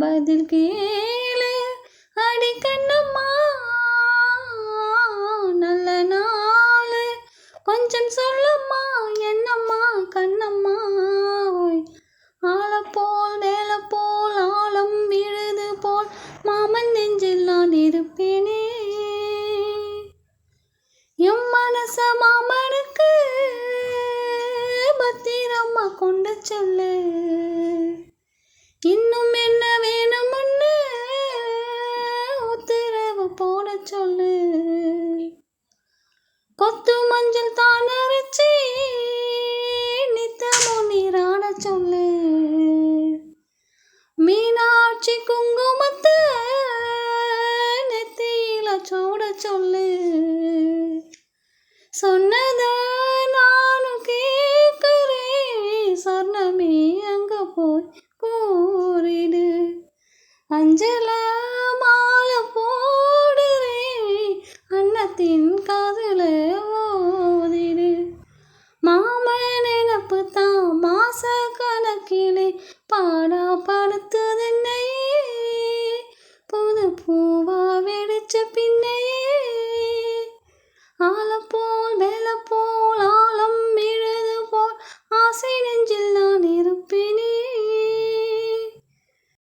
பதில் கேளு. அடி கண்ணம்மா நல்ல நாள். கொஞ்சம் சொல்லம்மா என்னம்மா கண்ணம்மா ஆழப்போல் போல் வேலை போல் ஆழம் விழுது போல் மாமன் நெஞ்சில் நான் இருப்பேனே. எம் மனச மாமனுக்கு பத்திரமா கொண்டு சொல்லு. இன்னும் என்ன கொத்து மஞ்சள் தான் அரைச்சி நித்தமும் நீராட சொல்லு. மீனாட்சி குங்குமத்தை நெத்தியில சோட சொல்லு. சொன்னத நானும் கேட்குறேன். சொன்னமே அங்க போய் கூறிடு. அஞ்சல പൂവാ വെളിച്ച പിന്നെ